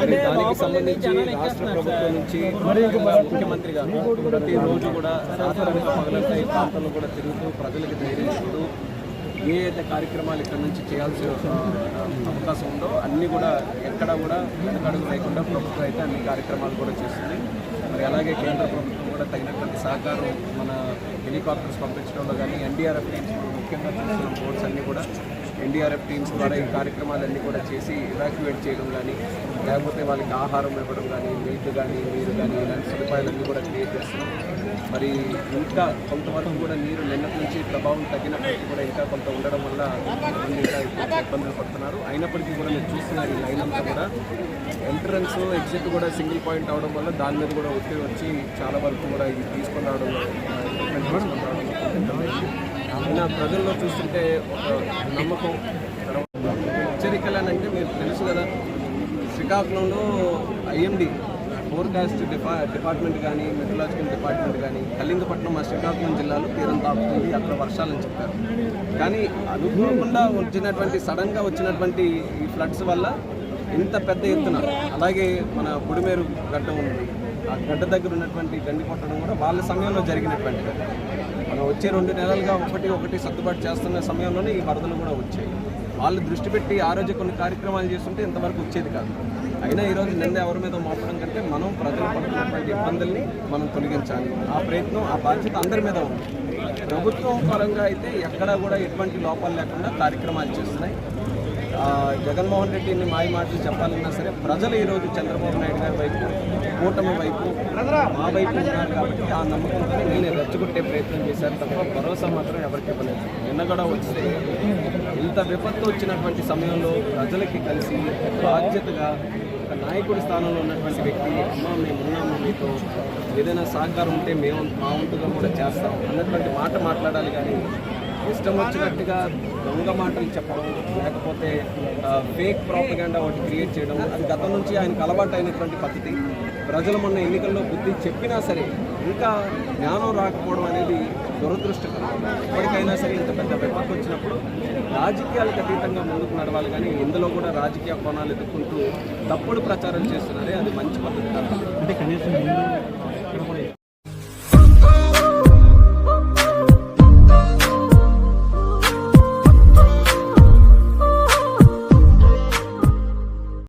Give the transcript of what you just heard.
మరి దానికి సంబంధించి రాష్ట్ర ప్రభుత్వం నుంచి ముఖ్యమంత్రి గారు ప్రతిరోజు కూడా రాత్రి పగలంతా ఈ ప్రాంతంలో కూడా తిరుగుతూ ప్రజలకు ధైర్యం ఇస్తూ ఏ అయితే కార్యక్రమాలు ఇక్కడ నుంచి చేయాల్సిన అవకాశం ఉందో అన్నీ కూడా ఎక్కడ కూడా వెనకడుగు లేకుండా ప్రభుత్వం అయితే అన్ని కార్యక్రమాలు కూడా చేస్తుంది. మరి అలాగే కేంద్ర ప్రభుత్వం కూడా తగినటువంటి సహకారం మన హెలికాప్టర్స్ పంపించడంలో కానీ ఎన్డీఆర్ఎఫ్ ముఖ్యంగా చూస్తున్న బోర్డ్స్ అన్నీ కూడా ఎన్డీఆర్ఎఫ్ టీమ్స్ ద్వారా ఈ కార్యక్రమాలన్నీ కూడా చేసి ఇవాక్యువేట్ చేయడం కానీ లేకపోతే వాళ్ళకి ఆహారం ఇవ్వడం కానీ నీళ్ళు కానీ నీరు కానీ ఇలాంటి సదుపాయాలన్నీ కూడా క్రియేట్ చేస్తున్నాం. మరి ఇంకా కొంతవరకు కూడా నీరు నిన్నటి నుంచి ప్రభావం తగ్గినప్పటికీ కూడా ఇంకా కొంత ఉండడం వల్ల ఇంకా ఇబ్బందులు పడుతున్నారు. అయినప్పటికీ కూడా మీరు చూస్తున్నారు ఈ లైన్ అంతా కూడా ఎంట్రన్స్ ఎగ్జిట్ కూడా సింగిల్ పాయింట్ అవడం వల్ల దాని మీద కూడా ఒత్తిడి వచ్చి చాలా వరకు కూడా ఇది తీసుకొని రావడం ఆ, తీసుకొని రావడం అయినా ప్రజల్లో చూస్తుంటే ఒక నమ్మకం హెచ్చరికలు అని అంటే మీరు తెలుసు కదా. శ్రీకాకుళంలో ఐఎండి ఫోర్కాస్ట్ డిపా డిపార్ట్మెంట్ కానీ మెట్రలాజికల్ డిపార్ట్మెంట్ కానీ కళింగపట్నం మా శ్రీకాకుళం జిల్లాలో తీరం తాకుతుంది అక్కడ వర్షాలని చెప్పారు. కానీ అనుకోకుండా వచ్చినటువంటి సడన్గా వచ్చినటువంటి ఈ ఫ్లడ్స్ వల్ల ఇంత పెద్ద ఎత్తున అలాగే మన బుడిమేరు గడ్డ ఉంది. ఆ గడ్డ దగ్గర ఉన్నటువంటి గండి కొట్టడం కూడా వాళ్ళ సమయంలో జరిగినటువంటి మనం వచ్చే రెండు నెలలుగా ఒకటి ఒకటి సర్దుబాటు చేస్తున్న సమయంలోనే ఈ వరదలు కూడా వచ్చాయి. వాళ్ళు దృష్టి పెట్టి ఆ రోజు కొన్ని కార్యక్రమాలు చేస్తుంటే ఇంతవరకు వచ్చేది కాదు. అయినా ఈరోజు నిన్న ఎవరి మీద మోపడం కంటే మనం ప్రజలు పడుతున్నటువంటి ఇబ్బందుల్ని మనం తొలగించాలి. ఆ ప్రయత్నం ఆ బాధ్యత అందరి మీద ఉంది. ప్రభుత్వం పరంగా అయితే ఎక్కడా కూడా ఎటువంటి లోపాలు లేకుండా కార్యక్రమాలు చేస్తున్నాయి. జగన్మోహన్ రెడ్డిని మాయ మాటలు చెప్పాలన్నా సరే ప్రజలు ఈరోజు చంద్రబాబు నాయుడు గారి వైపు కూటమి వైపు మా వైపు ఉన్నారు కాబట్టి ఆ నమ్మకంతో నేను రెచ్చగొట్టే ప్రయత్నం చేశాను తప్ప భరోసా మాత్రం ఎవరికి ఇవ్వలేదు. నిన్న కూడా వస్తే ఇంత విపత్తు వచ్చినటువంటి సమయంలో ప్రజలకి కలిసి బాధ్యతగా ఒక నాయకుడి స్థానంలో ఉన్నటువంటి వ్యక్తి అమ్మ మేము ఉన్నాము మీతో ఏదైనా సహకారం ఉంటే మేము మా వంతుగా కూడా చేస్తాం అన్నటువంటి మాట మాట్లాడాలి కానీ ఇష్టం వచ్చినట్టుగా దొంగ మాటలు చెప్పడం లేకపోతే ఫేక్ ప్రాపగాండా ఒకటి క్రియేట్ చేయడం అది గతం నుంచి ఆయనకు అలవాటు అయినటువంటి పద్ధతి. ప్రజలు మొన్న ఎన్నికల్లో బుద్ధి చెప్పినా సరే ఇంకా జ్ఞానం రాకపోవడం అనేది దురదృష్టకరం. ఇప్పటికైనా సరే ఇంత పెద్ద విపత్తు వచ్చినప్పుడు రాజకీయాలకు అతీతంగా ముందుకు నడవాలి కానీ ఇందులో కూడా రాజకీయ కోణాలు ఎదుర్కొంటూ తప్పుడు ప్రచారం చేస్తున్నారే అది మంచి పద్ధతి కాదు. అంటే కనీసం